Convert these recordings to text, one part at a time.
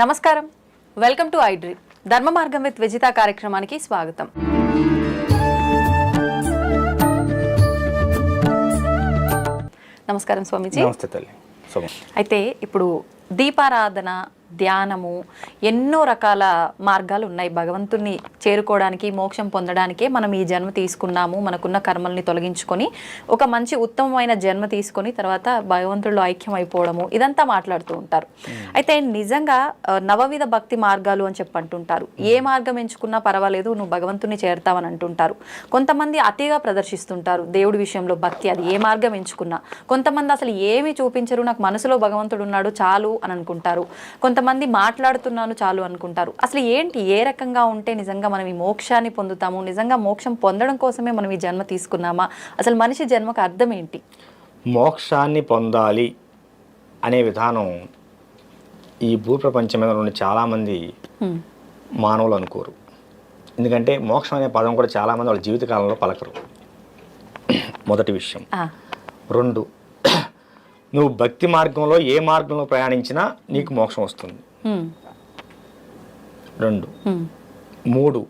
నమస్కారం. Welcome to I dream. ధర్మ మార్గం విత్ విజిత కార్యక్రమానికి స్వాగతం. నమస్కారం స్వామీజీ. నమస్తే తల్లి. శుభం అయితే ఇప్పుడు దీపారాధన ధ్యానము ఎన్నో రకాల మార్గాలు ఉన్నాయి. భగవంతుణ్ణి చేరుకోవడానికి మోక్షం పొందడానికే మనం ఈ జన్మ తీసుకున్నాము. మనకున్న కర్మల్ని తొలగించుకొని ఒక మంచి ఉత్తమమైన జన్మ తీసుకొని తర్వాత భగవంతుడిలో ఐక్యం అయిపోవడము ఇదంతా మాట్లాడుతూ ఉంటారు. అయితే నిజంగా నవవిధ భక్తి మార్గాలు అని చెప్పి అంటుంటారు ఏ మార్గం ఎంచుకున్నా పర్వాలేదు నువ్వు భగవంతుని చేరుతావని అంటుంటారు కొంతమంది అతిగా ప్రదర్శిస్తుంటారు దేవుడి విషయంలో భక్తి అది ఏ మార్గం ఎంచుకున్నా. కొంతమంది అసలు ఏమీ చూపించరు నాకు మనసులో భగవంతుడు ఉన్నాడు చాలు అని అనుకుంటారు కొంతమంది మాట్లాడుతున్నాను చాలు అనుకుంటారు. అసలు ఏంటి? ఏ రకంగా ఉంటే నిజంగా మనం ఈ మోక్షాన్ని పొందుతాము? నిజంగా మోక్షం పొందడం కోసమే మనం ఈ జన్మ తీసుకున్నామా? అసలు మనిషి జన్మకు అర్థం ఏంటి? మోక్షాన్ని పొందాలి అనే విధానం ఈ భూప్రపంచం మీద నుండి చాలామంది. మానవులు అనుకోరు. ఎందుకంటే మోక్షం అనే పదం కూడా చాలామంది వాళ్ళ జీవితకాలంలో పలకరు. మొదటి విషయం. రెండు నువ్వు భక్తి మార్గంలో ఏ మార్గంలో ప్రయాణించినా నీకు మోక్షం వస్తుంది. హ్మ్, రెండు. హ్మ్, మూడు.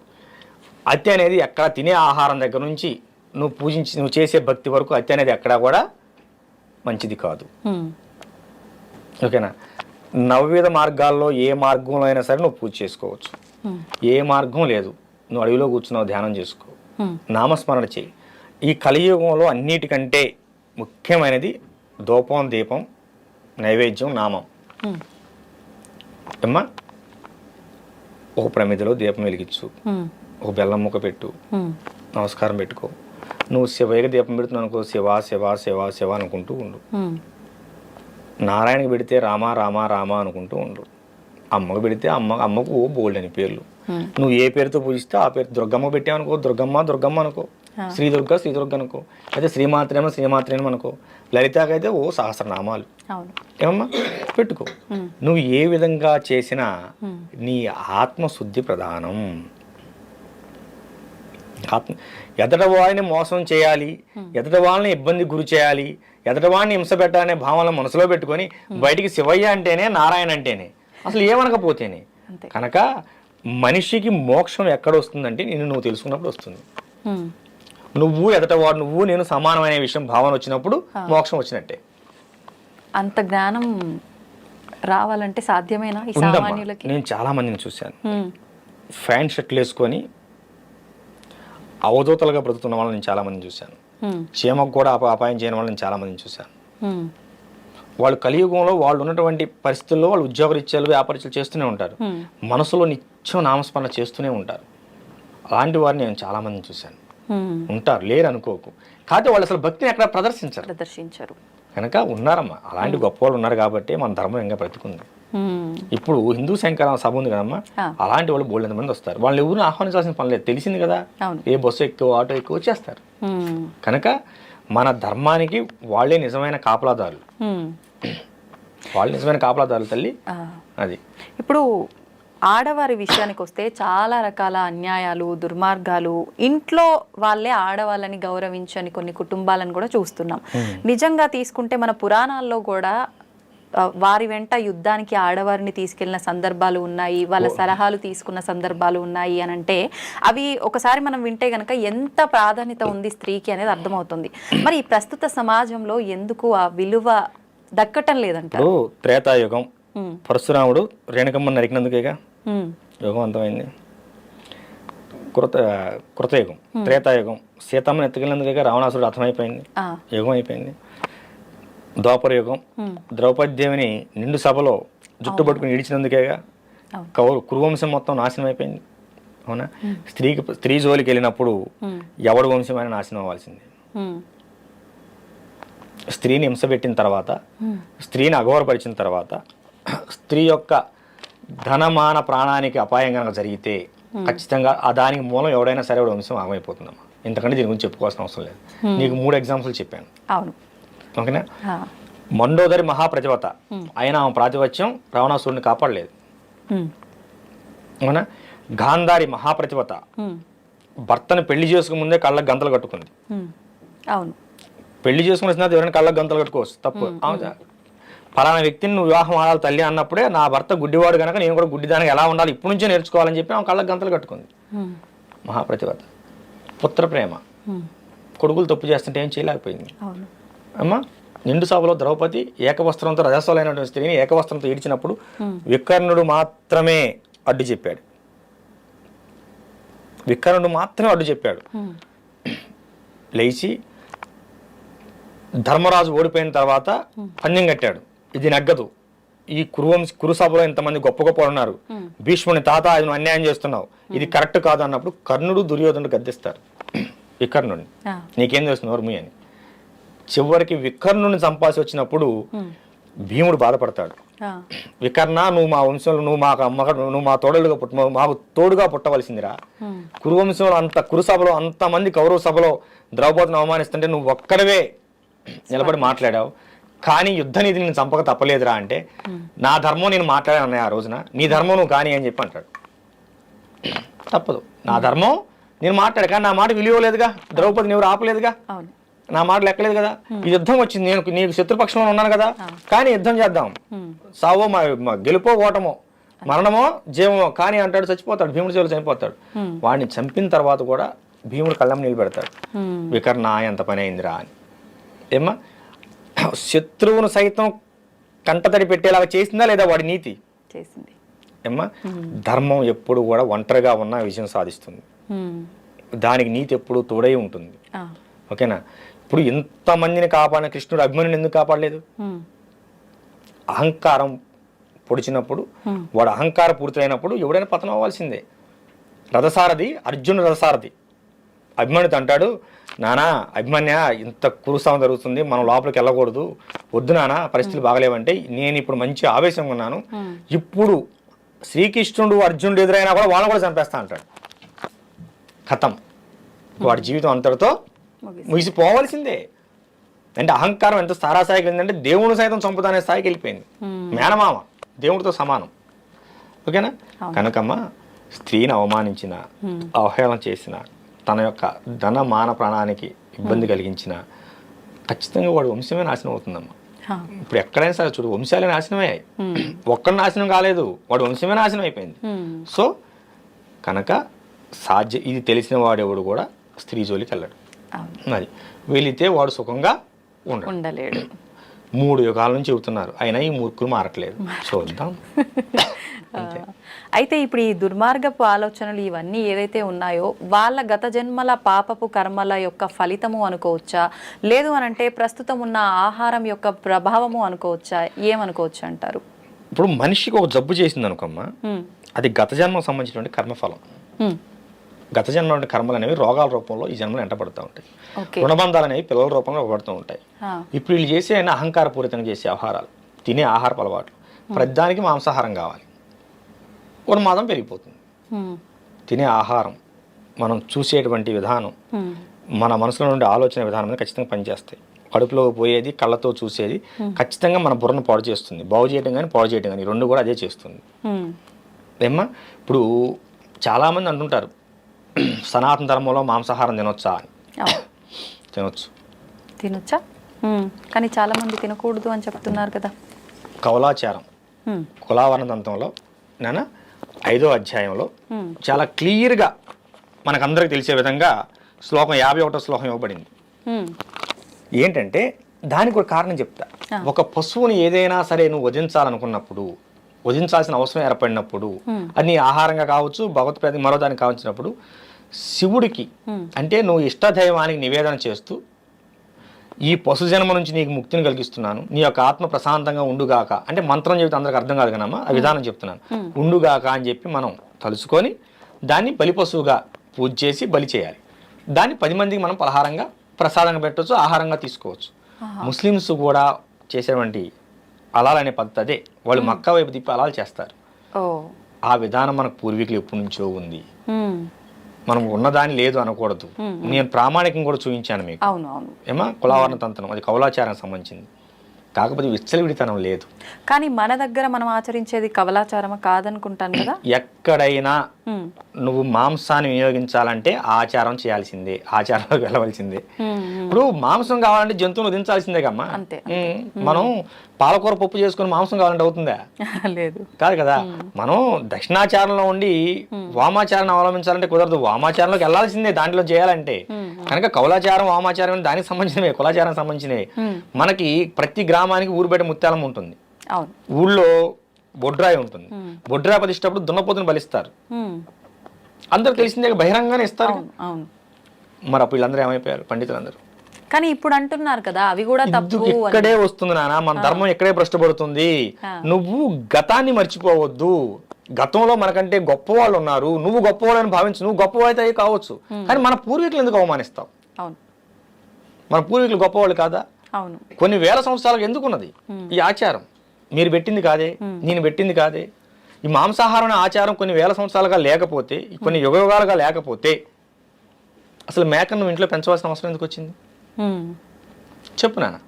అతి అనేది ఎక్కడ తినే ఆహారం దగ్గర నుంచి నువ్వు పూజించి నువ్వు చేసే భక్తి వరకు అతి అనేది ఎక్కడా కూడా మంచిది కాదు. ఓకేనా? నవవిధ మార్గాల్లో ఏ మార్గంలో అయినా సరే నువ్వు పూజ చేసుకోవచ్చు. ఏ మార్గం లేదు. నువ్వు అడవిలో కూర్చున్నావు ధ్యానం చేసుకో. నామస్మరణ చేయి. ఈ కలియుగంలో అన్నిటికంటే ముఖ్యమైనది దూపం దీపం నైవేద్యం నామం. ఏమ్మా ఒక ప్రమిదలో దీపం వెలిగించు. ఒక బెల్లం ముక్క పెట్టు. నమస్కారం పెట్టుకో. నువ్వు శివయ్యకి దీపం పెడుతున్నావు అనుకో శివ శివ శివ శివ అనుకుంటూ ఉండు. నారాయణకి పెడితే రామ రామ రామ అనుకుంటూ ఉండు. అమ్మకు పెడితే అమ్మ అమ్మకు బోల్డ్ అని పేర్లు. నువ్వు ఏ పేరుతో పూజిస్తే ఆ పేరు దుర్గమ్మ పెట్టావనుకో దుర్గమ్మ దుర్గమ్మ అనుకో. శ్రీ దుర్గ శ్రీ దుర్గ అనుకో అయితే శ్రీమాత్రేమో శ్రీమాత్రేమో అనుకో. లలితాకైతే ఓ సహస్రనామాలు. ఏమమ్మా? పెట్టుకో. నువ్వు ఏ విధంగా చేసినా. నీ ఆత్మశుద్ధి ప్రధానం. ఆత్మ ఎదట వాడిని మోసం చేయాలి ఎదట వాళ్ళని ఇబ్బంది గురి చేయాలి ఎదట వాడిని హింస పెట్టాలనే భావన మనసులో పెట్టుకొని బయటికి శివయ్య అంటేనే నారాయణ అంటేనే. అసలు ఏమనకపోతేనే? కనుక మనిషికి మోక్షం ఎక్కడ వస్తుందంటే నేను నువ్వు తెలుసుకున్నప్పుడు వస్తుంది. నువ్వు ఎదట వాడు నువ్వు నేను సమానమైన విషయం భావన వచ్చినప్పుడు మోక్షం వచ్చినట్టే. అంత జ్ఞానం రావాలంటే సాధ్యమేనా నేను చాలా మందిని చూశాను. ఫ్యాన్ షర్ట్లు వేసుకొని అవధూతలుగా బ్రతుకుతున్న వాళ్ళని నేను చాలా మందిని చూశాను. చీమకు కూడా అప అపాయం చేయని వాళ్ళని చాలా మందిని చూశాను. వాళ్ళు కలియుగంలో వాళ్ళు ఉన్నటువంటి పరిస్థితుల్లో వాళ్ళు ఉద్యోగరీత్యాలు వ్యాపారీత్యాలు చేస్తూనే ఉంటారు. మనసులో నిత్యం నామస్మరణ చేస్తూనే ఉంటారు. అలాంటి వారిని నేను చాలా మందిని చూశాను. ఉంటారు లేరు అనుకోకు కాకపోతే వాళ్ళు అసలు భక్తిని ఎక్కడ ప్రదర్శించరు. ప్రదర్శించరు. కనుక ఉన్నారమ్మా అలాంటి గొప్ప వాళ్ళు ఉన్నారు కాబట్టి మన ధర్మం ఇంకా బ్రతుకుంది. ఇప్పుడు హిందూ శంకర సభ ఉంది కదమ్మా. అలాంటి వాళ్ళు బోల్డ్ మంది వస్తారు. వాళ్ళు ఎవరిని ఆహ్వానించాల్సిన పని లేదు. తెలిసింది కదా ఏ బస్సు ఎక్కువ ఆటో ఎక్కువ వచ్చేస్తారు. కనుక మన ధర్మానికి వాళ్ళే నిజమైన కాపలాదారులు. వాళ్ళు నిజమైన కాపలాదారులు తల్లి. అది. ఇప్పుడు ఆడవారి విషయానికి వస్తే చాలా రకాల అన్యాయాలు దుర్మార్గాలు ఇంట్లో వాళ్ళే ఆడవాళ్ళని గౌరవించని కొన్ని కుటుంబాలను కూడా చూస్తున్నాం. నిజంగా తీసుకుంటే మన పురాణాల్లో కూడా వారి వెంట యుద్ధానికి ఆడవారిని తీసుకెళ్ళిన సందర్భాలు ఉన్నాయి వాళ్ళ సలహాలు తీసుకున్న సందర్భాలు ఉన్నాయి అని అంటే అవి ఒకసారి మనం వింటే గనక ఎంత ప్రాధాన్యత ఉంది స్త్రీకి అనేది అర్థమవుతుంది. మరి ప్రస్తుత సమాజంలో ఎందుకు ఆ విలువ దక్కటం లేదంటారు? ఇప్పుడు త్రేతాయుగం. పరశురాముడు రేణుకమ్మ నరికినందుకేగా? ఉమ్, యుగం అంతమైంది కృత కృతయుగం త్రేతాయుగం సీతమ్మని ఎత్తుకెళ్ళినందుకేగా రావణాసురుడు అర్థమైపోయింది. యుగం అయిపోయింది ద్వాపర యుగం ద్రౌపది దేవిని నిండు సభలో జుట్టు పట్టుకుని ఇడిచినందుకేగా. కౌరు కురువంశం మొత్తం నాశనం అయిపోయింది అవునా స్త్రీకి స్త్రీ జోలికి వెళ్ళినప్పుడు ఎవడు వంశమైన నాశనం అవ్వాల్సింది. స్త్రీని హింసపెట్టిన తర్వాత ఉమ్, స్త్రీని అఘోరపరిచిన తర్వాత స్త్రీ యొక్క ధనమాన ప్రాణానికి అపాయం కనుక జరిగితే ఖచ్చితంగా ఆ దానికి మూలం ఎవడైనా సరే వాడి వంశం ఆగమైపోతుందమ్మా. ఇంతకంటే దీని గురించి చెప్పుకోవాల్సిన అవసరం లేదు. నీకు మూడు ఎగ్జాంపుల్స్ చెప్పాను. అవును. ఓకేనా? మండోదరి మహాప్రతివత అయినా ఆమె ప్రాతిపత్యం రావణాసురుడిని కాపాడలేదు. అవునా గాంధారి మహాప్రతివత ఉమ్, భర్తను పెళ్ళి చేసుకుని ముందే కళ్ళకు గంతలు కట్టుకుంది. అవును. పెళ్ళి చేసుకుని వచ్చిన ఎవరైనా కళ్ళకు గంతలు కట్టుకోవచ్చు. తప్పు. పలానా వ్యక్తిని నువ్వు వివాహం ఆడాలి తల్లి అన్నప్పుడే నా భర్త గుడ్డివాడు కనుక నేను కూడా గుడ్డిదానికి ఎలా ఉండాలి ఇప్పటి నుంచే నేర్చుకోవాలని చెప్పి ఆమె కళ్ళకి గంతలు కట్టుకుంది. ఉమ్, మహాప్రతివత పుత్ర ప్రేమ. కొడుకులు తప్పు చేస్తుంటే ఏం చేయలేకపోయింది. అమ్మ నిండు సభలో ద్రౌపది ఏకవస్త్రంతో రజస్వలైనటువంటి స్త్రీని ఏకవస్త్రంతో ఈడ్చినప్పుడు వికర్ణుడు మాత్రమే అడ్డు చెప్పాడు. వికర్ణుడు మాత్రమే అడ్డు చెప్పాడు. లేచి ధర్మరాజు ఓడిపోయిన తర్వాత పందెం కట్టాడు. ఇది నగ్గదు. ఈ కురువంశ కురు సభలో ఇంతమంది గొప్ప గొప్ప ఉన్నారు. భీష్ముని తాత నువ్వు అన్యాయం చేస్తున్నావు. ఇది కరెక్ట్ కాదు అన్నప్పుడు కర్ణుడు దుర్యోధనుడు గద్దిస్తారు. వికర్ణుడిని నీకేం తెలుస్తుంది నోర్మి అని చివరికి వికర్ణుని చంపాల్సి వచ్చినప్పుడు భీముడు బాధపడతాడు. వికర్ణ నువ్వు మా వంశంలో నువ్వు మాకు అమ్మ నువ్వు మా తోడుగా పుట్ట మాకు తోడుగా పుట్టవలసిందిరా. కురువంశంలో అంత కురు సభలో అంతమంది కౌరవ సభలో ద్రౌపదిని అవమానిస్తుంటే నువ్వు ఒక్కడవే నిలబడి మాట్లాడావు. కానీ యుద్ధ నీతి నేను చంపక తప్పలేదురా అంటే నా ధర్మం నేను మాట్లాడాను ఆ రోజున నీ ధర్మం నువ్వు కానీ అని చెప్పి అంటాడు. తప్పదు. నా ధర్మం నేను మాట్లాడు కానీ నా మాట విలువ లేదుగా ద్రౌపదిని ఎవరు ఆపలేదుగా? అవును. నా మాట లెక్కలేదు కదా? ఈ యుద్ధం వచ్చింది నేను నీకు శత్రుపక్షంలో ఉన్నాను కదా? కానీ యుద్ధం చేద్దాం. సావో మా గెలుపో ఓటమో మరణమో జీవమో కానీ అంటాడు చచ్చిపోతాడు భీముడి చేతులు చనిపోతాడు. వాడిని చంపిన తర్వాత కూడా భీముడు కళ్ళం నిలబెడతాడు. వికర్ణ ఎంత పని అయిందిరా అని. ఏమ్మా? శత్రువును సైతం కంటతడి పెట్టేలాగా చేసిందా లేదా వాడి నీతి? చేసింది. ఏమ్మా? ధర్మం ఎప్పుడు కూడా ఒంటరిగా ఉన్న విజయం సాధిస్తుంది. దానికి నీతి ఎప్పుడు తోడై ఉంటుంది. ఓకేనా? ఇప్పుడు ఇంతమందిని కాపాడిన కృష్ణుడు అభిమన్యుని ఎందుకు కాపాడలేదు? అహంకారం పొడిచినప్పుడు. వాడు అహంకార పూర్తయినప్పుడు ఎవడైనా పతనం అవ్వాల్సిందే. రథసారథి అర్జునుడు రథసారథి. అభిమన్యుడు అంటాడు నానా అభిమన్య ఇంత కురుసాం జరుగుతుంది మనం లోపలికి వెళ్ళకూడదు వద్దు నానా పరిస్థితులు బాగలేవంటే నేను ఇప్పుడు మంచి ఆవేశంగా ఉన్నాను. ఇప్పుడు శ్రీకృష్ణుడు అర్జునుడు ఎదురైనా కూడా వాళ్ళని కూడా చంపేస్తా అంటాడు. కథం. వాడి జీవితం అంతటితో ముగిసి ముగిసిపోవాల్సిందే. అంటే అహంకారం ఎంత స్థారాస్థాయికి వెళ్ళిందంటే దేవుని సైతం చంపుతానే స్థాయికి వెళ్ళిపోయింది. మేనమామ దేవుడితో సమానం. ఓకేనా? కనుకమ్మ స్త్రీని అవమానించిన అవహేళన చేసిన తన యొక్క ధన మాన ప్రాణానికి ఇబ్బంది కలిగించిన ఖచ్చితంగా వాడు వంశమే నాశనం అవుతుందమ్మా. ఇప్పుడు ఎక్కడైనా సరే చూడు వంశాలే నాశనమే ఒక్కడు నాశనం కాలేదు వాడు వంశమే నాశనం అయిపోయింది. సో కనుక సాధ్య ఇది తెలిసిన వాడెవడు కూడా స్త్రీ జోలికి వెళ్ళడు. అది వెళితే వాడు సుఖంగా ఉండడు. ఉండలేడు. మూడు యుగాల నుంచి చెబుతున్నారు అయినా ఈ మూర్ఖులు మారట్లేదు. చూద్దాం. అయితే ఇప్పుడు ఈ దుర్మార్గపు ఆలోచనలు ఇవన్నీ ఏదైతే ఉన్నాయో వాళ్ళ గత జన్మల పాపపు కర్మల యొక్క ఫలితము అనుకోవచ్చా? లేదు అని అంటే ప్రస్తుతం ఉన్న ఆహారం యొక్క ప్రభావము అనుకోవచ్చా? ఏమనుకోవచ్చు అంటారు? ఇప్పుడు మనిషికి ఒక జబ్బు చేసింది అనుకోమ్మా అది గత జన్మకు సంబంధించినటువంటి కర్మఫలం. గత జన్మ కర్మలు అనేవి రోగాల రూపంలో ఈ జన్మలో ఎంటపడుతూ ఉంటాయి. రుణబంధాలు అనేవి పిల్లల రూపంలో పడుతూ ఉంటాయి. ఇప్పుడు వీళ్ళు చేసే అహంకారపూరితంగా చేసే ఆహారాలు తినే ఆహారపు అలవాట్లు ప్రతిదానికి మాంసాహారం కావాలి. ఉన్మాదం పెరిగిపోతుంది. తినే ఆహారం మనం చూసేటువంటి విధానం మన మనసులో నుండి ఆలోచన విధానం మీద ఖచ్చితంగా పనిచేస్తాయి. కడుపులో పోయేది కళ్ళతో చూసేది ఖచ్చితంగా మన బుర్రను పాడు చేస్తుంది. బాగు చేయడం కానీ పాడు చేయడం కానీ రెండు కూడా అదే చేస్తుంది. ఏమ్మా? ఇప్పుడు చాలామంది అంటుంటారు సనాతన ధర్మంలో మాంసాహారం తినొచ్చా అని. తినొచ్చు. తినొచ్చా? కానీ చాలా మంది తినకూడదు అని చెప్తున్నారు కదా. కౌలాచారం. కులావరణ తంత్రంలో నాన్న ఐదో అధ్యాయంలో చాలా క్లియర్గా మనకందరికి తెలిసే విధంగా శ్లోకం యాభై ఒకటో శ్లోకం ఇవ్వబడింది ఏంటంటే దానికి ఒక కారణం చెప్తా. ఒక పశువుని ఏదైనా సరే నువ్వు వధించాలనుకున్నప్పుడు వధించాల్సిన అవసరం ఏర్పడినప్పుడు Hmm. అది నీ ఆహారంగా కావచ్చు భగవత్ ప్రతి మరో దానికి కావచ్చినప్పుడు శివుడికి. అంటే నువ్వు ఇష్టదైవానికి నివేదన చేస్తూ ఈ పశు జన్మ నుంచి నీకు ముక్తిని కలిగిస్తున్నాను. నీ యొక్క ఆత్మ ప్రశాంతంగా ఉండుగాక. అంటే మంత్రం చెబితే అందరికి అర్థం కాదు కనమ్మా ఆ విధానం చెప్తున్నాను. ఉండుగాక అని చెప్పి మనం తలుచుకొని దాన్ని బలి పశువుగా పూజ చేసి బలి చేయాలి. దాన్ని పది మందికి మనం పలహారంగా ప్రసాదంగా పెట్టవచ్చు ఆహారంగా తీసుకోవచ్చు. ముస్లిమ్స్ కూడా చేసేటువంటి అలాల్ అనే పద్ధతి అదే. వాళ్ళు మక్కా వైపు తిప్పి అలాలు చేస్తారు. ఆ విధానం మనకు పూర్వీకులు ఎప్పటి నుంచో ఉంది. మనం ఉన్నదాని లేదు అనకూడదు. నేను ప్రామాణికం కూడా చూపించాను మీకు. అవును అవును. ఏమా? కులావరణ తంత్రం అది కౌలాచారానికి సంబంధించింది. కాకపోతే విచ్చలవిడితనం లేదు. కానీ మన దగ్గర మనం ఆచరించేది కవలాచారమ కాదనుకుంటాను కదా? ఎక్కడైనా నువ్వు మాంసాన్ని వినియోగించాలంటే ఆచారం చేయాల్సిందే ఆచారంలోకి వెళ్ళవలసిందే ఇప్పుడు మాంసం కావాలంటే జంతువును వధించాల్సిందే కమ్మా మనం పాలకూర పప్పు చేసుకుని మాంసం కావాలంటే అవుతుందా? లేదు. కాదు కదా. మనం దక్షిణాచారంలో ఉండి వామాచారాన్ని అవలంబించాలంటే కుదరదు. వామాచారంలోకి వెళ్ళాల్సిందే దాంట్లో చేయాలంటే. కనుక కౌలాచారం వామాచారం దానికి సంబంధించినవి కులాచారం సంబంధించినవి. మనకి ప్రతి గ్రామానికి ఊరు బయట ముత్యాలం ఉంటుంది ఊళ్ళో బొడ్రాయి ఉంటుంది. బొడ్రాయి ప్రతిష్టప్పుడు దున్నపోతుని బలిస్తారు. అందరూ తెలిసిందే బహిరంగానే ఇస్తారు. మరి అప్పుడు వీళ్ళందరూ ఏమైపోయారు? పండితులందరూ. కానీ ఇప్పుడు అంటున్నారు కదా అవి కూడా తప్పు ఇక్కడే వస్తుంది నాన్న? మన ధర్మం ఇక్కడే భ్రష్టపడుతుంది. నువ్వు గతాన్ని మర్చిపోవద్దు. గతంలో మనకంటే గొప్ప వాళ్ళు ఉన్నారు. నువ్వు గొప్పవాళ్ళని భావించు. నువ్వు గొప్పవాళ్ళైతే అయ్యి కావచ్చు. కానీ మన పూర్వీకులు ఎందుకు అవమానిస్తావు? అవును. మన పూర్వీకులు గొప్పవాళ్ళు కాదా? అవును. కొన్ని వేల సంవత్సరాలకు ఎందుకున్నది? ఈ ఆచారం. మీరు పెట్టింది కాదే? నేను పెట్టింది కాదే? ఈ మాంసాహారం ఆచారం కొన్ని వేల సంవత్సరాలుగా లేకపోతే కొన్ని యుగ యుగాలుగా లేకపోతే అసలు మేకను ఇంట్లో పెంచవలసిన అవసరం ఎందుకు వచ్చింది. చెప్పు నాన్న.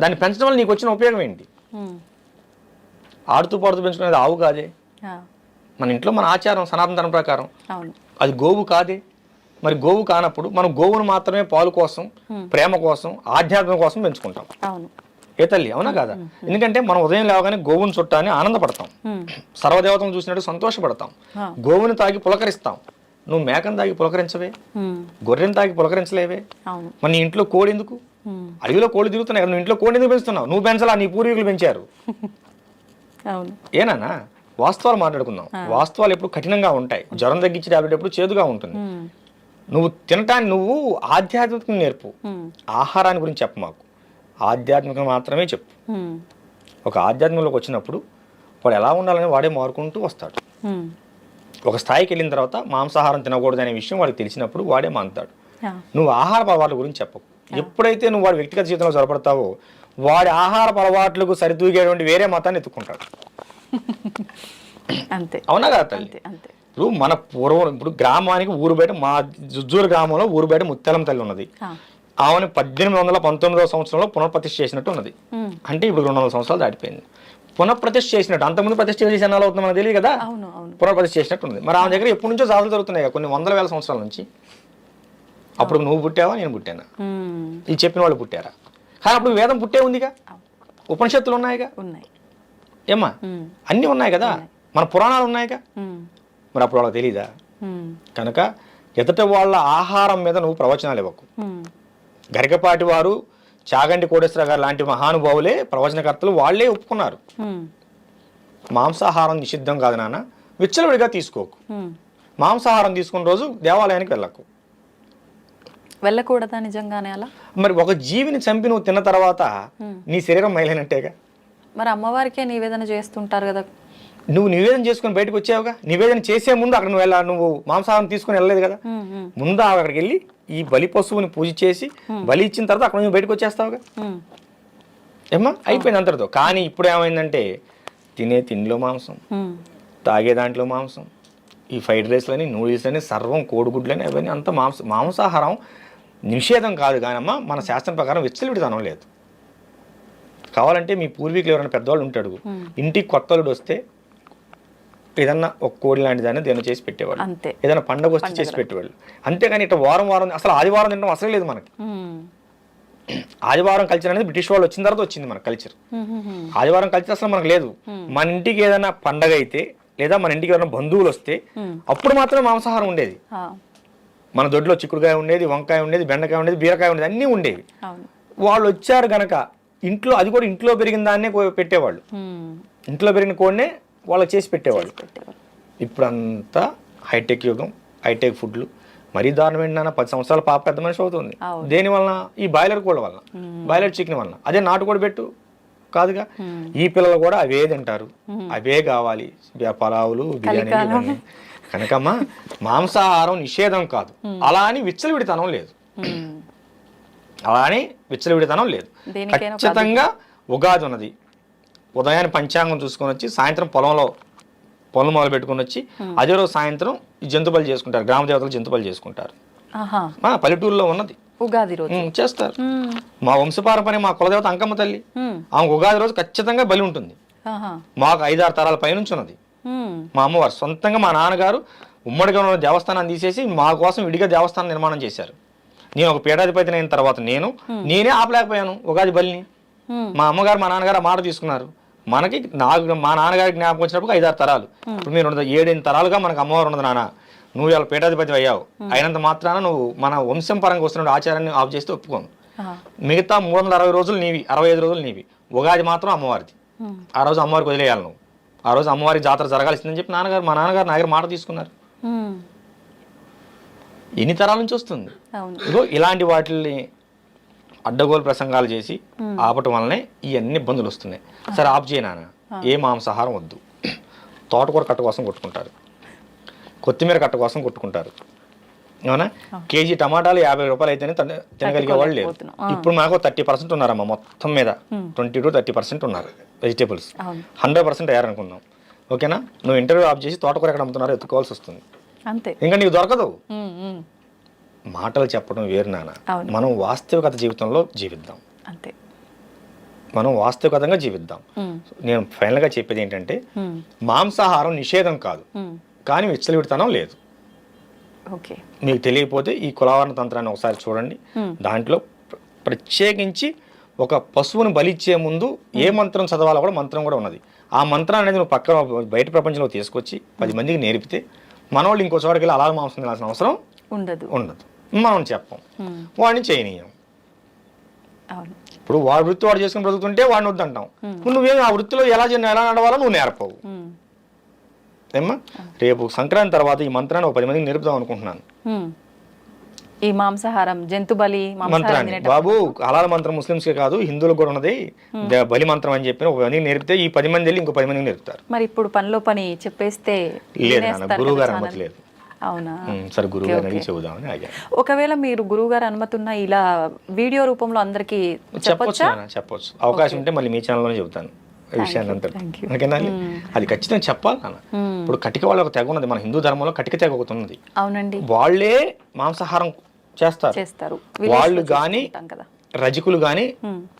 దాన్ని పెంచడం వల్ల నీకు వచ్చిన ఉపయోగం ఏంటి. ఆడుతూ పాడుతూ పెంచుకునేది ఆవు కాదే? మన ఇంట్లో మన ఆచారం సనాతన ధర్మం ప్రకారం. అది గోవు కాదే? మరి గోవు కానప్పుడు మనం గోవును మాత్రమే పాలు కోసం ప్రేమ కోసం ఆధ్యాత్మం కోసం పెంచుకుంటాం. ఏ తల్లి అవునా కాదా? ఎందుకంటే మనం ఉదయం లేవగానే గోవుని చుట్టాన్ని ఆనందపడతాం. సర్వదేవతను చూసినట్టు సంతోషపడతాం. గోవుని తాగి పులకరిస్తాం. నువ్వు మేకను తాగి పులకరించవే. గొర్రెని తాగి పులకరించలేవే. అవును. మరి నీ ఇంట్లో కోడి ఎందుకు. అడవిలో కోడి తిరుగుతున్నాయి నువ్వు ఇంట్లో కోడి ఎందుకు పెంచుతున్నావు? నువ్వు పెంచలా నీ పూర్వీకులు పెంచారు. ఏనానా వాస్తవాలు మాట్లాడుకుందాం. వాస్తవాలు ఎప్పుడు కఠినంగా ఉంటాయి. జ్వరం తగ్గించే టాబ్లెట్ ఎప్పుడు చేదుగా ఉంటుంది. నువ్వు తినటాన్ని నువ్వు ఆధ్యాత్మికం నేర్పు. ఆహారాన్ని గురించి చెప్పు మాకు. ఆధ్యాత్మికం మాత్రమే చెప్పు. ఒక ఆధ్యాత్మికంలోకి వచ్చినప్పుడు వాడు ఎలా ఉండాలని వాడే మారుకుంటూ వస్తాడు. ఒక స్థాయికి వెళ్ళిన తర్వాత మాంసాహారం తినకూడదు అనే విషయం వాడికి తెలిసినప్పుడు వాడే మానుతాడు ఆ, నువ్వు ఆహార అలవాట్ల గురించి చెప్పకు. ఎప్పుడైతే నువ్వు వాడి వ్యక్తిగత జీవితంలో జరపడతావో వాడి ఆహార అలవాట్లకు సరితూగేటువంటి వేరే మతాన్ని ఎత్తుకుంటాడు. అంతే. అవునా కదా తల్లి? ఇప్పుడు మన పూర్వం ఇప్పుడు గ్రామానికి ఊరు బయట మా జుజ్జూరు గ్రామంలో ఊరు బయట ముత్యాలం తల్లి ఉన్నది. ఆమెను పద్దెనిమిది వందల పంతొమ్మిదవ సంవత్సరంలో పునఃప్రతిష్ఠ చేసినట్టు ఉన్నది. అంటే ఇప్పుడు రెండు వందల సంవత్సరాలు దాటిపోయింది. పునఃప్రతిష్ఠ చేసినట్టు అంతకుముందు ప్రతిష్ఠ చేసి ఎన్నాళ్ళు అవుతుంది మనకు తెలియదు కదా? పునఃప్రతిష్ఠ చేసినట్టు ఉంది మరి ఆమె దగ్గర ఎప్పటి నుంచో సాధులు జరుగుతున్నాయి కొన్ని వందల వేల సంవత్సరాల నుంచి. అప్పుడు నువ్వు పుట్టావా నేను పుట్టానా. ఈ చెప్పిన వాళ్ళు పుట్టారా? కానీ అప్పుడు వేదం పుట్టే ఉందిగా? ఉపనిషత్తులు ఉన్నాయిగా? ఉన్నాయి. ఏమ్మా. అన్నీ ఉన్నాయి కదా? మన పురాణాలు ఉన్నాయిగా. మరి అప్పుడు వాళ్ళకి తెలియదా ఉమ్. కనుక ఎదుట వాళ్ళ ఆహారం మీద నువ్వు ప్రవచనాలు ఇవ్వకు. గరికపాటి వారు చాగంటి కోటేశ్వర గారు లాంటి మహానుభావులే ప్రవచనకర్తలు వాళ్ళే ఒప్పుకున్నారు. మాంసాహారం నిషిద్ధం కాదు నాన్న. విచ్చలవిడిగా తీసుకోకు. మాంసాహారం తీసుకున్న రోజు దేవాలయానికి వెళ్ళకు. వెళ్ళకూడదా నిజంగానే అలా? మరి ఒక జీవిని చంపి నువ్వు తిన్న తర్వాత నీ శరీరం మైలైనట్టేగా? మరి అమ్మవారికే నివేదన చేస్తుంటారు కదా. నువ్వు నివేదన చేసుకుని బయటకు వచ్చావుగా? నివేదన చేసే ముందు అక్కడ నువ్వు వెళ్ళా నువ్వు మాంసాహారం తీసుకుని వెళ్ళలేదు కదా. ముందు అక్కడికి వెళ్ళి ఈ బలి పశువుని పూజ చేసి బలి ఇచ్చిన తర్వాత అక్కడ నువ్వు బయటకు వచ్చేస్తావుగా. ఏమ్మా? అయిపోయింది అంతటితో కానీ ఇప్పుడు ఏమైందంటే తినే తిండిలో మాంసం. తాగే దాంట్లో మాంసం ఈ ఫ్రైడ్ రైస్లని నూడిల్స్లని సర్వం కోడిగుడ్లని అవన్నీ అంత మాంస మాంసాహారం నిషేధం కాదు. కానమ్మా మన శాస్త్రం ప్రకారం విచ్చలవిడితనం లేదు. కావాలంటే మీ పూర్వీకులు ఎవరైనా పెద్దవాళ్ళు ఉంటాడు ఇంటికి కొత్తలుడు వస్తే ఏదన్నా ఒక కోడి లాంటి దాన్ని దేని చేసి పెట్టేవాళ్ళు. అంతే. ఏదైనా పండగ వస్తే చేసి పెట్టేవాళ్ళు. అంతేగాని ఇట్లా వారం వారం అసలు ఆదివారం తినడం అసలు లేదు మనకి. ఆదివారం కల్చర్ అనేది బ్రిటిష్ వాళ్ళు వచ్చిన తర్వాత వచ్చింది మన కల్చర్. ఆదివారం కల్చర్ అసలు మనకు లేదు. మన ఇంటికి ఏదైనా పండగ అయితే లేదా మన ఇంటికి ఏదైనా బంధువులు వస్తే. అప్పుడు మాత్రమే మాంసాహారం ఉండేది. మన దొడ్లో చిక్కుడుకాయ ఉండేది వంకాయ ఉండేది బెండకాయ ఉండేది బీరకాయ ఉండేది అన్నీ ఉండేవి. వాళ్ళు వచ్చారు గనక ఇంట్లో అది కూడా ఇంట్లో పెరిగిన దాన్నే పెట్టేవాళ్ళు. ఇంట్లో పెరిగిన కోడినే వాళ్ళకి చేసి పెట్టేవాళ్ళు. ఇప్పుడంతా హైటెక్ యుగం హైటెక్ ఫుడ్లు. మరీ దారుణం ఏంటన్నా పది సంవత్సరాల పాప పెద్ద మనిషి అవుతుంది. దేని వలన? ఈ బాయిలర్ కోళ్ళ వలన. బాయిలర్ చికెన్ వలన. అదే నాటుకోడి పెట్టు. కాదుగా? ఈ పిల్లలు కూడా అవే తింటారు. అవే కావాలి. పలావులు ఇవన్నీ. కనుకమ్మా మాంసాహారం నిషేధం కాదు. అలా అని విచ్చలవిడితనం లేదు. అలా అని విచ్చలవిడితనం లేదు. ఖచ్చితంగా ఉగాది ఉన్నది. ఉదయాన్నే పంచాంగం చూసుకొని వచ్చి సాయంత్రం పొలంలో పొలం మొదలు పెట్టుకొని వచ్చి అదే రోజు సాయంత్రం ఈ జంతు బలి చేసుకుంటారు. గ్రామ దేవతలు జంతు బలి చేసుకుంటారు. పల్లెటూరులో ఉన్నది. ఉగాది రోజు. చేస్తారు. మా వంశపారంపర్య మా కులదేవత అంకమ్మ తల్లి. ఆమె ఉగాది రోజు ఖచ్చితంగా బలి ఉంటుంది. మాకు ఐదారు తరాల పైనుంచి ఉన్నది. మా అమ్మవారు సొంతంగా మా నాన్నగారు ఉమ్మడిగా ఉన్న దేవస్థానాన్ని తీసేసి మా కోసం విడిగా దేవస్థానం నిర్మాణం చేశారు. నేను ఒక పీఠాధిపతిని అయిన తర్వాత నేను నేనే ఆపలేకపోయాను ఉగాది బలిని. మా అమ్మగారు మా నాన్నగారు ఆ మాట తీసుకున్నారు. మనకి నాకు మా నాన్నగారికి జ్ఞాపకం వచ్చినప్పుడు ఐదారు తరాలు. ఇప్పుడు మీరు ఉన్నది ఏడెనిమిది తరాలుగా మనకు అమ్మవారు ఉన్నది నాన్న. నువ్వు ఇలా పీఠాధిపతి అయ్యావు. అయినంత మాత్రాన నువ్వు మన వంశం పరంగా వస్తున్న ఆచారాన్ని ఆఫ్ చేస్తే ఒప్పుకోను. మిగతా మూడు వందల అరవై రోజులు నీవి అరవై ఐదు రోజులు నీవి. ఉగాది మాత్రం అమ్మవారిది. ఆ రోజు అమ్మవారికి వదిలేయాలి నువ్వు. ఆ రోజు అమ్మవారి జాతర జరగాల్సిందని చెప్పి నాన్నగారు మా నాన్నగారు నా దగ్గర మాట తీసుకున్నారు. ఎన్ని తరాల నుంచి వస్తుంది? ఇగో ఇలాంటి వాటిల్ని అడ్డగోలు ప్రసంగాలు చేసి ఆపటం వల్లనే ఇవన్నీ ఇబ్బందులు వస్తున్నాయి. సరే ఆఫ్ చేయనా ఏ మాంసాహారం వద్దు. తోటకూర కట్ట కోసం కొట్టుకుంటారు. కొత్తిమీర కట్ట కోసం కొట్టుకుంటారు. ఏమన్నా? కేజీ టమాటాలు యాభై రూపాయలు అయితేనే తిన- తినగలిగే వాళ్ళు తట్టుకోలేకపోతున్నాం. ఇప్పుడు మాకు థర్టీ పర్సెంట్ ఉన్నారమ్మా మొత్తం మీద. ట్వంటీ టు థర్టీ పర్సెంట్ ఉన్నారు వెజిటేబుల్స్. హండ్రెడ్ పర్సెంట్ అయ్యారనుకుందాం ఓకేనా? నువ్వు ఇంటర్వ్యూ ఆఫ్ చేసి తోటకూర ఎక్కడ అమ్ముతున్నారో ఎత్తుకోవాల్సి వస్తుంది. అంతే. ఇంకా నీకు దొరకదు. మాటలు చెప్పడం వేరు నాన్న. మనం వాస్తవికత జీవితంలో జీవిద్దాం. అంతే. మనం వాస్తవికతంగా జీవిద్దాం. నేను ఫైనల్గా చెప్పేది ఏంటంటే మాంసాహారం నిషేధం కాదు. కానీ విచ్చలవిడితనం లేదు. ఓకే. మీకు తెలియకపోతే ఈ కులవరణ తంత్రాన్ని ఒకసారి చూడండి. దాంట్లో ప్ర- ప్రత్యేకించి ఒక పశువుని బలిచ్చే ముందు ఏ మంత్రం చదవాలో కూడా మంత్రం కూడా ఉన్నది. ఆ మంత్రం అనేది నువ్వు పక్కన బయట ప్రపంచంలో తీసుకొచ్చి పది మందికి నేర్పితే మనోళ్ళు ఇంకో చోటకి వెళ్ళి అలాగ మాంసం తినాల్సిన అవసరం ఉండదు. ఉండదు. మనం చెప్పం. వాడిని చేయనీయం. ఇప్పుడు వాడు వృత్తి వాడు చేసుకుని బ్రతుకుతుంటే వాడిని వద్దంటాం. నువ్వేం ఆ వృత్తిలో ఎలా ఎలా నడవాలో నువ్వు నేర్పవు. ఏమ్మా? రేపు సంక్రాంతి తర్వాత ఈ మంత్రాన్ని ఒక పది మందికి నేర్పుదాం అనుకుంటున్నాను. ఈ మాంసాహారం జంతు బలి మంత్రాన్ని. బాబు హలాల మంత్రం ముస్లిమ్స్కే కాదు హిందువులకు కూడా ఉన్నది. బలి మంత్రం అని చెప్పి ఒక మందికి నేర్పితే ఈ పది మంది వెళ్ళి ఇంకో పది మందికి నేర్పుతారు. మరి ఇప్పుడు పనిలో పని చెప్పేస్తే లేదు గురువు గారు. అనుమతి లేదు అవునా? సరే గురువు అడిగి చెబుదామని ఆగాను ఒకవేళ మీరు గురువు గారు అనుమతి ఉన్న ఇలా వీడియో రూపంలో అందరికి చెప్పొచ్చు? చెప్పొచ్చా అవకాశం ఉంటే మళ్ళీ మీ ఛానల్లోనే చెబుతాను. విషయాన్ని అంతా. ఓకేనా? అది ఖచ్చితంగా చెప్పాలి నాన్న. ఇప్పుడు కటిక వాళ్ళ ఒక తెగ ఉన్నది. మన హిందూ ధర్మంలో కటిక తెగ ఒకటి ఉన్నది. అవునండి. వాళ్ళే మాంసాహారం చేస్తారు. చేస్తారు. వాళ్ళు కానీ రజకులు కానీ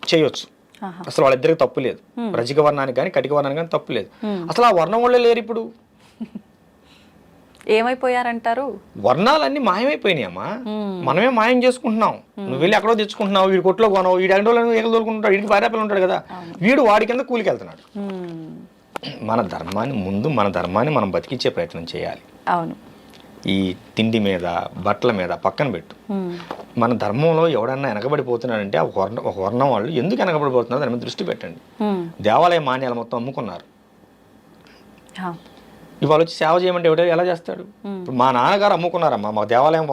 చేయొచ్చు. అసలు వాళ్ళిద్దరికి తప్పు లేదు. రజిక వర్ణానికి కానీ కటిక వర్ణానికి కానీ తప్పు లేదు. అసలు ఆ వర్ణం వాళ్ళే లేరు ఇప్పుడు. ఏమైపోయారంటారు? వర్ణాలన్నీ మాయమైపోయినాయి అమ్మా మనమే మాయం చేసుకుంటున్నాం. నువ్వు వెళ్ళి ఎక్కడో తెచ్చుకుంటున్నావు వీడి కొట్లో కొనవు వీడి ఎండలో ఎగలు దొరుకుంటాడు వీడికి భార్యాపిల్లలు ఉంటాడు కదా వీడు వాడి కింద కూలికి వెళ్తున్నాడు మన ధర్మాన్ని ముందు మన ధర్మాన్ని మనం బతికించే ప్రయత్నం చేయాలి. అవును. ఈ తిండి మీద బట్టల మీద పక్కన పెట్టు. మన ధర్మంలో ఎవడన్నా వెనకబడిపోతున్నాడంటే ఆ వర్ణ ఒక వర్ణం వాళ్ళు ఎందుకు వెనకబడిపోతున్నారు దాని మీద దృష్టి పెట్టండి. దేవాలయ మాన్యాలు మొత్తం అమ్ముకున్నారు. ఇవాళ వచ్చి సేవ చేయమంటే ఎవడో ఎలా చేస్తాడు? ఇప్పుడు మా నాన్నగారు అమ్ముకున్నారమ్మా మా దేవాలయం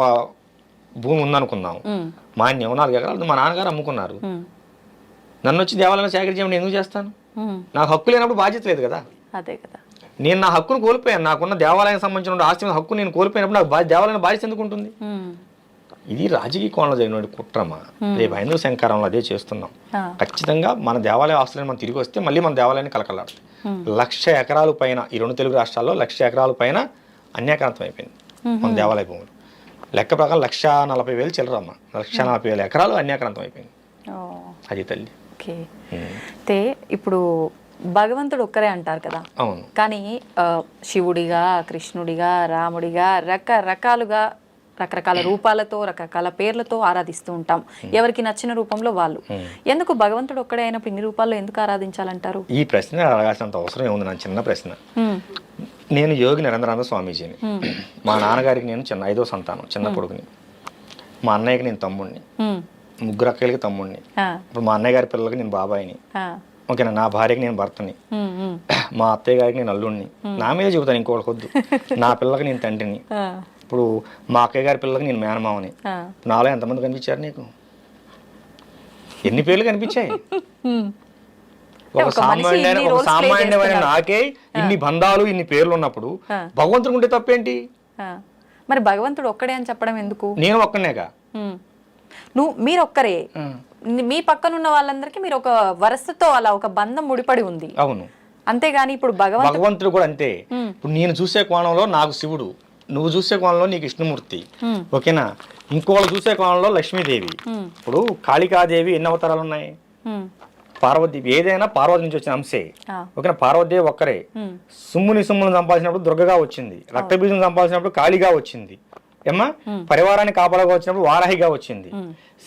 భూమి ఉందనుకుందాం ఉమ్, మాన్యం నాలుగు ఎకరాలు మా నాన్నగారు అమ్ముకున్నారు. నన్ను వచ్చి దేవాలయం సేకరి చేయమని ఎందుకు చేస్తాను? నాకు హక్కు లేనప్పుడు బాధ్యత లేదు కదా. అదే కదా. నేను నా హక్కును కోల్పోయాను నాకున్న దేవాలయం సంబంధించిన ఆస్తి హక్కు నేను కోల్పోయినప్పుడు నాకు దేవాలయం బాధ్యత ఎందుకు ఉంటుంది? ఉమ్, ఇది రాజకీయ కోణంలో జరిగిన కుట్రమా? రేపు హైందవ శంకరంలో అదే చేస్తున్నాం. ఖచ్చితంగా మన దేవాలయ ఆస్తులను మనం తిరిగి వస్తే మళ్ళీ మన దేవాలయాన్ని కలకలాడుతాయి లక్ష ఎకరాల పైన ఈ రెండు తెలుగు రాష్ట్రాల్లో లక్ష ఎకరాల పైన అన్యాక్రాంతం అయిపోయింది మన దేవాలయ భూములు. లెక్క ప్రకారం లక్ష నలభై వేలు చిల్లరమ్మ. లక్ష నలభై వేల ఎకరాలు అన్యాక్రాంతం అయిపోయింది. అది తల్లి. అయితే ఇప్పుడు భగవంతుడు ఒక్కరే అంటారు కదా? అవును. కానీ శివుడిగా కృష్ణుడిగా రాముడిగా రకరకాలుగా రకరకాల రూపాలతో రకరకాల పేర్లతో ఆరాధిస్తూ ఉంటాం. ఎవరికి నచ్చిన రూపంలో వాళ్ళు. ఎందుకు భగవంతుడు ఒక్కడే అయినప్పుడు ఇన్ని రూపాల్లో ఎందుకు ఆరాధించాలంటారు? ఈ ప్రశ్న అడగాల్సినంత అవసరం ఏముంది? నా చిన్న ప్రశ్న. హ్మ్. నేను యోగి నరేంద్రానంద స్వామీజీని. మా నాన్నగారికి నేను చిన్న ఐదో సంతానం చిన్న కొడుకుని. మా అన్నయ్యకి నేను తమ్ముడిని. ముగ్గురు అక్కలకి తమ్ముడిని ఇప్పుడు మా అన్నయ్య గారి పిల్లలకి నేను బాబాయిని. ఓకేనా? నా భార్యకి నేను భర్తని. మా అత్తయ్య గారికి నేను అల్లుడిని నా మీద చెబుతాను ఇంకోటి వద్దు నా పిల్లకి నేను తండ్రిని. ఇప్పుడు మా అక్కయ్య గారి పిల్లలకి నేను మేనమావని. నాలో ఎంతమంది కనిపించారు నీకు? ఎన్ని పేర్లు కనిపించాయి. ఒక ఇన్ని ఒక సామాన్యమైన. నాకే ఇన్ని బంధాలు ఇన్ని పేర్లు ఉన్నప్పుడు. భగవంతుడు ఉంటే తప్పేంటి. మరి భగవంతుడు ఒక్కడే అని చెప్పడం ఎందుకు? నేను ఒక్కనేగా. నువ్వు మీరు ఒక్కరే మీ పక్కన ఉన్న వాళ్ళందరికీ మీరు ఒక వరసతో అలా ఒక బంధం ముడిపడి ఉంది. అవును. అంతేగాని ఇప్పుడు భగవంతుడు కూడా అంతే. ఇప్పుడు నేను చూసే కోణంలో నాకు శివుడు. నువ్వు చూసే కోణంలో నీకు విష్ణుమూర్తి. ఓకేనా? ఇంకోళ్ళు చూసే కోణంలో లక్ష్మీదేవి. ఇప్పుడు కాళికాదేవి ఎన్ని అవతారాలు ఉన్నాయి? హ్మ్. పార్వతీదేవి ఏదైనా పార్వతి నుంచి వచ్చిన అంశే. ఓకేనా? పార్వతీదేవి ఒక్కరే. సుమ్ముని సుమ్ముని సంపాదించినప్పుడు దుర్గగా వచ్చింది. రక్తబీజం సంపాదించినప్పుడు కాళిగా వచ్చింది. ఏమ్మా? పరివారాన్ని కాపాడగా వచ్చినప్పుడు వారాహిగా వచ్చింది.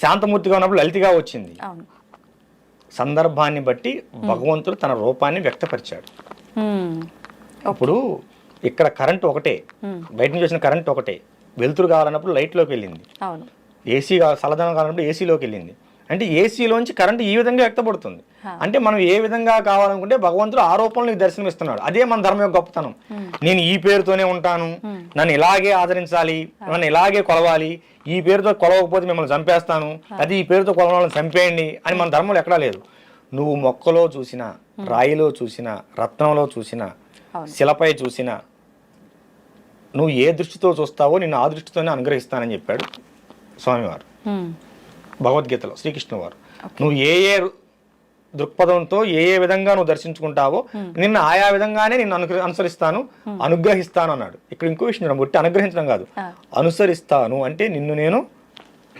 శాంతమూర్తిగా ఉన్నప్పుడు లలితగా వచ్చింది. సందర్భాన్ని బట్టి భగవంతుడు తన రూపాన్ని వ్యక్తపరిచాడు. ఉమ్, ఇప్పుడు ఇక్కడ కరెంట్ ఒకటే బయట నుంచి వచ్చిన కరెంట్ ఒకటే. వెలుతురు కావాలన్నప్పుడు లైట్లోకి వెళ్ళింది. ఏసీ చల్లదనం కావాలన్నప్పుడు ఏసీలోకి వెళ్ళింది. అంటే ఏసీలోంచి కరెంట్ ఈ విధంగా వ్యక్తపడుతుంది. అంటే మనం ఏ విధంగా కావాలనుకుంటే భగవంతుడు ఆరోపణలు నీకు దర్శనమిస్తున్నాడు. అదే మన ధర్మం యొక్క గొప్పతనం. నేను ఈ పేరుతోనే ఉంటాను. నన్ను ఇలాగే ఆదరించాలి. నన్ను ఇలాగే కొలవాలి. ఈ పేరుతో కొలవకపోతే మిమ్మల్ని చంపేస్తాను. అది ఈ పేరుతో కొలవడం వాళ్ళని చంపేయండి అని మన ధర్మంలో ఎక్కడా లేదు. నువ్వు మొక్కలో చూసినా రాయిలో చూసినా రత్నంలో చూసినా. శిలపై చూసినా నువ్వు ఏ దృష్టితో చూస్తావో నిన్ను ఆ దృష్టితోనే అనుగ్రహిస్తానని చెప్పాడు స్వామివారు. భగవద్గీతలో శ్రీకృష్ణ వారు నువ్వు ఏ ఏ దృక్పథంతో ఏ ఏ విధంగా నువ్వు దర్శించుకుంటావో నిన్ను ఆయా విధంగానే నిన్ను అనుగ్ర అనుసరిస్తాను అనుగ్రహిస్తాను అన్నాడు. ఇక్కడ ఇంకో విషయం చూడండి, ఒట్టి అనుగ్రహించడం కాదు. అనుసరిస్తాను అంటే నిన్ను నేను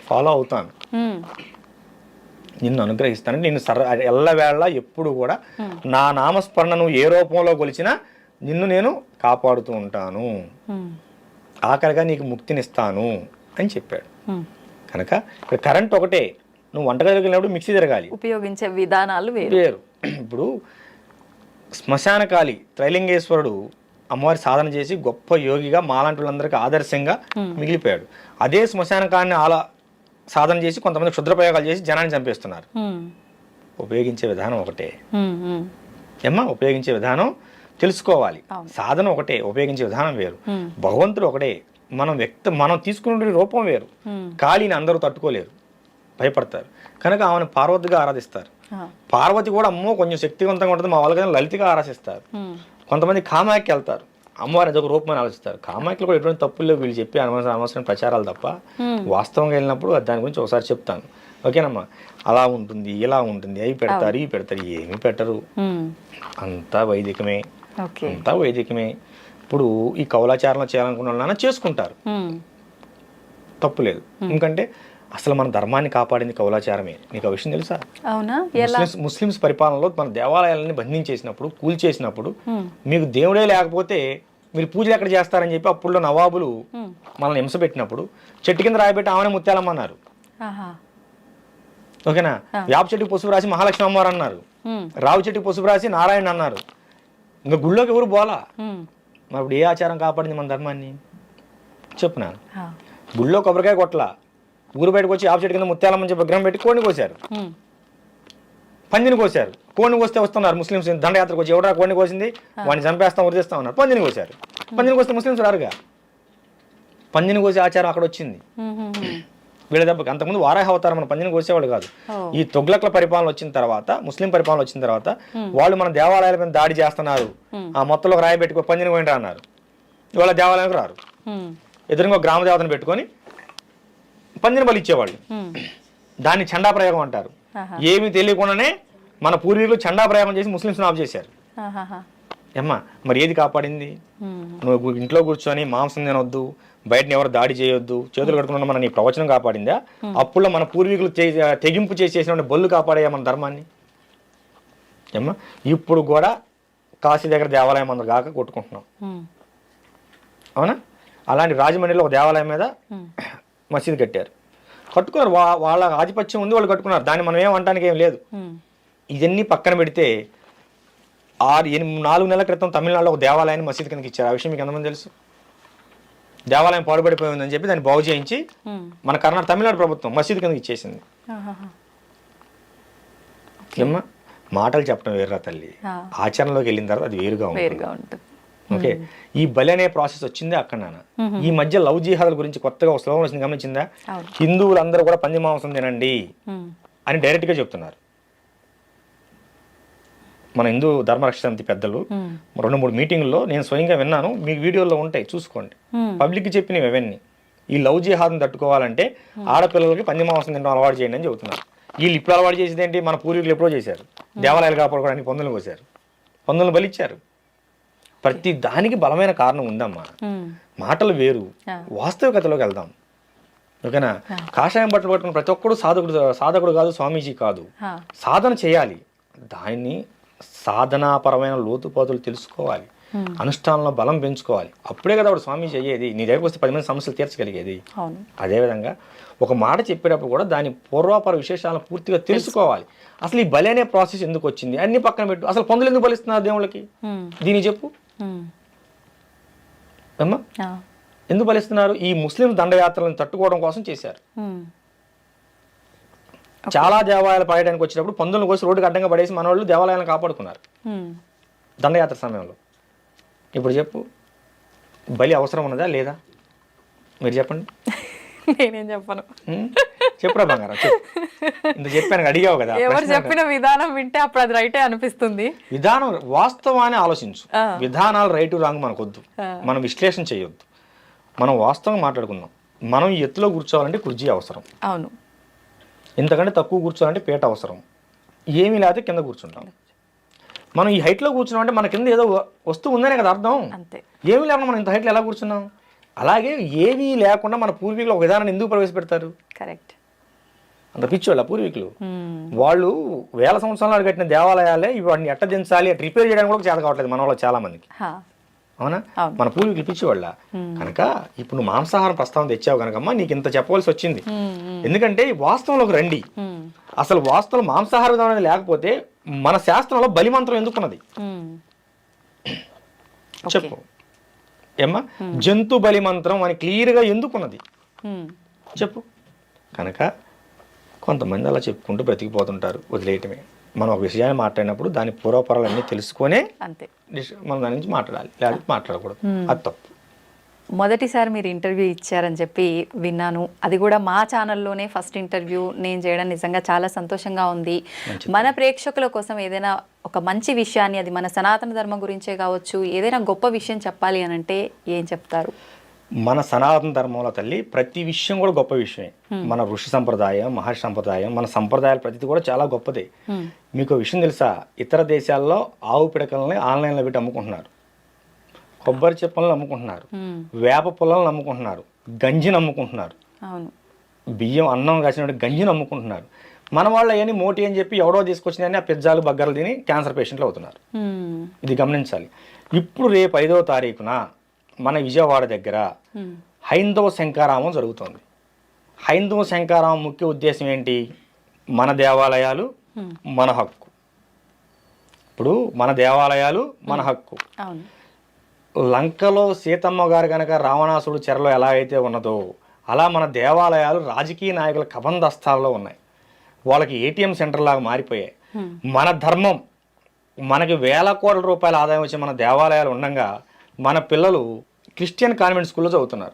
ఫాలో అవుతాను. నిన్ను అనుగ్రహిస్తాను. నిన్ను సర ఎల్లవేళ ఎప్పుడు కూడా నా నామస్మరణను ఏ రూపంలో కొలిచినా నిన్ను నేను కాపాడుతూ ఉంటాను. ఆఖరిగా నీకు ముక్తినిస్తాను అని చెప్పాడు. కనుక ఇక్కడ కరెంట్ ఒకటే. నువ్వు వంటగదిలోకి వెళ్ళినప్పుడు మిక్సీ తిరగాలి. ఉపయోగించే విధానాలు వేరు. వేరు. ఇప్పుడు శ్మశానకాలి త్రైలింగేశ్వరుడు అమ్మవారి సాధన చేసి గొప్ప యోగిగా మాలాంటి వాళ్ళందరికీ ఆదర్శంగా మిగిలిపోయాడు. అదే శ్మశానకాన్ని అలా సాధన చేసి కొంతమంది క్షుద్రప్రయోగాలు చేసి జనాన్ని చంపేస్తున్నారు. ఉపయోగించే విధానం ఒకటే. ఏమ్మా? ఉపయోగించే విధానం తెలుసుకోవాలి. సాధన ఒకటే ఉపయోగించే విధానం వేరు. భగవంతుడు ఒకటే. మనం వ్యక్త మనం తీసుకునే రూపం వేరు. కాళీని అందరూ తట్టుకోలేరు. భయపడతారు. కనుక ఆమెను పార్వతిగా ఆరాధిస్తారు. పార్వతి కూడా అమ్మో కొంచెం శక్తివంతంగా ఉంటుంది మా వాళ్ళకి లలితగా ఆరాధిస్తారు కొంతమంది కామాఖ్య వెళ్తారు. అమ్మవారి అదొక రూపం అని ఆలోచిస్తారు. కామాఖ్యలో కూడా ఎటువంటి తప్పులు లేవు వీళ్ళు చెప్పి అనవసరం అనవసరం ప్రచారాలు తప్ప. వాస్తవంగా వెళ్ళినప్పుడు దాని గురించి ఒకసారి చెప్తాను. ఓకేనమ్మా? అలా ఉంటుంది ఇలా ఉంటుంది అవి పెడతారు ఇవి పెడతారు ఏమి పెట్టరు. అంతా వైదికమే. అంతా వైదికమే. ఇప్పుడు ఈ కౌలాచారం చేయాలనుకున్న చేసుకుంటారు. తప్పు లేదు. ఎందుకంటే అసలు మన ధర్మాన్ని కాపాడింది కౌలాచారమే. నీకు ఆ విషయం తెలుసా? అవునా? ముస్లిమ్స్ ముస్లిమ్స్ పరిపాలనలో మన దేవాలయాలని బంధించేసినప్పుడు కూల్చేసినప్పుడు మీకు దేవుడే లేకపోతే మీరు పూజలు ఎక్కడ చేస్తారని చెప్పి అప్పుడులో నవాబులు మనల్ని హింస పెట్టినప్పుడు చెట్టు కింద రాయబెట్టి ఆమెనే ముత్యాలమ్మన్నారు. ఓకేనా? వేప చెట్టుకి పసుపు రాసి మహాలక్ష్మి అమ్మవారు అన్నారు. రావు చెట్టుకి పసుపు రాసి నారాయణ అన్నారు. ఇంకా గుళ్ళోకి ఎవరు పోలా మరి ఇప్పుడు ఏ ఆచారం కాపాడింది మన ధర్మాన్ని? చెప్పునా ఆ, గుళ్ళో కొబ్బరికాయ కొట్ల. ఊరు బయటకు వచ్చి ఆపు చెట్టు కింద ముత్యాలమ్మని చెప్పి విగ్రహం పెట్టి కోడిని కోసారు పందిని కోసారు కోడిని కోస్తే వస్తున్నారు ముస్లిమ్స్. దండయాత్రకు వచ్చి ఎవడరా కోడిని కోసింది? వాడిని చంపేస్తాం వదిలేస్తాం ఉన్నారు పందిని కోసారు పందిని కోస్తే ముస్లిమ్స్ రారుగా. పందిని కోసే ఆచారం అక్కడ వచ్చింది. వీళ్ళ దెబ్బకి. అంతకుముందు వారాహ అవతారం మన పందిని కోసేవాళ్ళు కాదు. ఈ తొగ్లక్ల పరిపాలన వచ్చిన తర్వాత ముస్లిం పరిపాలన వచ్చిన తర్వాత వాళ్ళు మన దేవాలయాల మీద దాడి చేస్తున్నారు. ఆ మొత్తంలో రాయి పెట్టుకో పందిని పోయింటా అన్నారు. ఇవాళ దేవాలయానికి రారు. ఎదురుగా గ్రామ దేవతను పెట్టుకొని పందిని బలి ఇచ్చేవాళ్ళు. దాన్ని చండా ప్రయోగం అంటారు. ఏమీ తెలియకుండానే మన పూర్వీకులు చండా ప్రయోగం చేసి ముస్లింస్ని ఆఫ్ చేశారు. ఏమ్మా మరి ఏది కాపాడింది? నువ్వు ఇంట్లో కూర్చొని మాంసం తినొద్దు బయటని ఎవరు దాడి చేయొద్దు చేతులు కట్టుకున్న మన నీ ప్రవచనం కాపాడిందా? అప్పుల్లో మన పూర్వీకులు తెగింపు చేసి చేసిన బొల్లు కాపాడే మన ధర్మాన్ని? ఏమ్మా? ఇప్పుడు కూడా కాశీ దగ్గర దేవాలయం అందరు కాక కొట్టుకుంటున్నాం. అవునా? అలాంటి రాజమండ్రిలో ఒక దేవాలయం మీద మసీదు కట్టారు. కట్టుకున్నారు. వా వాళ్ళ ఆధిపత్యం ఉంది వాళ్ళు కట్టుకున్నారు. దాన్ని మనం ఏం అనడానికి ఏం లేదు. ఇవన్నీ పక్కన పెడితే ఆరు ఎనిమిది నాలుగు నెలల క్రితం తమిళనాడులో ఒక దేవాలయాన్ని మసీదు కిందకి ఇచ్చారు. ఆ విషయం మీకు ఎంతమంది తెలుసు? దేవాలయం పాడుపడిపోయిందని చెప్పి దాన్ని బాగు చేయించి మన కర్ణాటక తమిళనాడు ప్రభుత్వం మసీదు కిందకి ఇచ్చేసింది. ఏమ్మా? మాటలు చెప్పడం వేరురా తల్లి. ఆచరణలోకి వెళ్ళిన తర్వాత అది వేరుగా ఉంటుంది. ఓకే. ఈ బలి అనే ప్రాసెస్ వచ్చిందే అక్కడ నాన్న. ఈ మధ్య లవ్ జిహాదుల గురించి కొత్తగా ఒక స్లోగన్ వచ్చింది గమనించిందా? హిందువులందరూ కూడా పంది మాంసం తినండి అని డైరెక్ట్గా చెప్తున్నారు. మన హిందూ ధర్మరక్షణ సమితి పెద్దలు రెండు మూడు మీటింగుల్లో నేను స్వయంగా విన్నాను. మీకు వీడియోలో ఉంటాయి చూసుకోండి. పబ్లిక్కి చెప్పినవి అవన్నీ. ఈ లవ్ జిహాద్ని తట్టుకోవాలంటే ఆడపిల్లలకి పంది మాంసం తినడం అలవాటు చేయండి అని చెబుతున్నారు. వీళ్ళు ఇప్పుడు అలవాటు చేసేది ఏంటి మన పూర్వీకులు ఎప్పుడో చేశారు. దేవాలయాలు కాపాడుకోవడానికి పందులు కోసారు పందులు బలిచ్చారు. ప్రతి దానికి బలమైన కారణం ఉందమ్మా. మాటలు వేరు. వాస్తవికతలోకి వెళ్దాం. ఓకేనా? కాషాయం బట్టలు పట్టుకున్న ప్రతి ఒక్కడు సాధకుడు సాధకుడు కాదు స్వామీజీ కాదు. సాధన చేయాలి. దాన్ని సాధనాపరమైన లోతుపాతులు తెలుసుకోవాలి. ఉమ్, అనుష్ఠానంలో బలం పెంచుకోవాలి. అప్పుడే కదా వాడు స్వామీజీ అయ్యేది. నీ దగ్గరకు వస్తే పది మంది సమస్యలు తీర్చగలిగేది. అదేవిధంగా ఒక మాట చెప్పేటప్పుడు కూడా దాని పూర్వాపర విశేషాలను పూర్తిగా తెలుసుకోవాలి. అసలు ఈ బలి అనే ప్రాసెస్ ఎందుకు వచ్చింది? అన్ని పక్కన పెట్టు. అసలు పందులు ఎందుకు బలిస్తున్నారు దేవుళ్ళకి? ఉమ్, దీనికి చెప్పు. ఆ, ఎందుకు బలిస్తున్నారు? ఈ ముస్లిం దండయాత్రలను తట్టుకోవడం కోసం చేశారు. చాలా దేవాలయాలు పాయడానికి వచ్చినప్పుడు పందులను కోసి రోడ్డుకి అడ్డంగా పడేసి మన వాళ్ళు దేవాలయాలను కాపాడుకున్నారు. ఉమ్. దండయాత్ర సమయంలో. ఇప్పుడు చెప్పు బలి అవసరం ఉన్నదా లేదా? మీరు చెప్పండి. నేనేం చెప్పను. ఉం? చెప్పురా బంగారం ఇంత చెప్పాను అడిగావు కదా ఎవరు చెప్పిన విధానం వింటే అప్పుడు అది రైటే అనిపిస్తుంది. విధానం వాస్తవాన్ని ఆలోచించు. విధానాలు రైటు రాంగ్ మనకొద్దు. మనం విశ్లేషణ చేయొద్దు. మనం వాస్తవంగా మాట్లాడుకుందాం. మనం ఎత్తులో కూర్చోవాలంటే కుర్చీ అవసరం. అవును. ఇంతకంటే తక్కువ కూర్చోవాలంటే పీట అవసరం. ఏమీ లేకపోతే కింద కూర్చుంటాం. మనం ఈ హైట్లో కూర్చున్నాం అంటే మన కింద ఏదో వస్తువు ఉందనే కదా అర్థం? అంతే. ఏమీ లేకుండా మనం ఇంత హైట్లో ఎలా కూర్చున్నాం? అలాగే ఏమీ లేకుండా మన పూర్వీకులు ఒక విధానాన్ని ఎందుకు ప్రవేశపెడతారు? కరెక్ట్. అంత పిచ్చోళ్ళ పూర్వీకులు. వాళ్ళు వేల సంవత్సరాలు కట్టిన దేవాలయాలే ఇవి వాటిని ఎట్ట దించాలి రిపేర్ చేయడానికి కూడా చేత కావట్లేదు మన వాళ్ళు చాలా మందికి అవునా. మన పూర్వీకులు పిచ్చివాళ్ళ కనుక ఇప్పుడు నువ్వు మాంసాహారం ప్రస్తావన తెచ్చావు కనుకమ్మా నీకు ఇంత చెప్పవలసి వచ్చింది. ఎందుకంటే వాస్తవంలోకి రండి. అసలు వాస్తవం మాంసాహార విధానం అనేది లేకపోతే మన శాస్త్రంలో బలి మంత్రం ఎందుకున్నది చెప్పు. ఏమ్మా? జంతు బలి మంత్రం అని క్లియర్గా ఎందుకున్నది? చెప్పు. కనుక కొంతమంది అలా చెప్పుకుంటూ బ్రతికిపోతుంటారు వదిలేయటమే. మనం ఒక విషయాన్ని మాట్లాడినప్పుడు దాని పూర్వపరాలన్నీ తెలుసుకొనే అంతే. మనం దాని నుంచి మాట్లాడాలి. లేకపోతే మాట్లాడకూడదు. అది తప్పు. మొదటిసారి మీరు ఇంటర్వ్యూ ఇచ్చారని చెప్పి విన్నాను. అది కూడా మా ఛానల్లోనే ఫస్ట్ ఇంటర్వ్యూ నేను చేయడం నిజంగా చాలా సంతోషంగా ఉంది. మన ప్రేక్షకుల కోసం ఏదైనా ఒక మంచి విషయాన్ని అది మన సనాతన ధర్మం గురించే కావచ్చు ఏదైనా గొప్ప విషయం చెప్పాలి అని అంటే ఏం చెప్తారు? మన సనాతన ధర్మంలో తల్లి ప్రతి విషయం కూడా గొప్ప విషయమే. మన ఋషి సంప్రదాయం మహర్షి సంప్రదాయం మన సంప్రదాయాలు ప్రతిది కూడా చాలా గొప్పదే. మీకు విషయం తెలుసా? ఇతర దేశాల్లో ఆవు పిడకలని ఆన్లైన్లో పెట్టి అమ్ముకుంటున్నారు. కొబ్బరి చెప్పలను అమ్ముకుంటున్నారు. వేప పొలాలను అమ్ముకుంటున్నారు. గంజిని అమ్ముకుంటున్నారు. బియ్యం అన్నం కాసినట్టు గంజిని అమ్ముకుంటున్నారు. మన వాళ్ళు అవన్నీ మోటి అని చెప్పి ఎవడో తీసుకొచ్చిందని ఆ పిజ్జాలు బగ్గర్లు తిని క్యాన్సర్ పేషెంట్లు అవుతున్నారు. ఇది గమనించాలి. ఇప్పుడు రేపు ఐదో తారీఖున మన విజయవాడ దగ్గర. హైందవ శంకారామం జరుగుతోంది. హైందవ శంకారామం ముఖ్య ఉద్దేశం ఏంటి? మన దేవాలయాలు మన హక్కు. ఇప్పుడు మన దేవాలయాలు మన హక్కు. లంకలో సీతమ్మ గారు కనుక రావణాసుడు చెరలో ఎలా అయితే ఉన్నదో అలా మన దేవాలయాలు రాజకీయ నాయకుల కబంధస్థాల్లో ఉన్నాయి. వాళ్ళకి ఏటీఎం సెంటర్ లాగా మారిపోయాయి. మన ధర్మం మనకి వేల కోట్ల రూపాయల ఆదాయం వచ్చే మన దేవాలయాలు ఉండగా మన పిల్లలు క్రిస్టియన్ కాన్వెంట్ స్కూల్లో చదువుతున్నారు.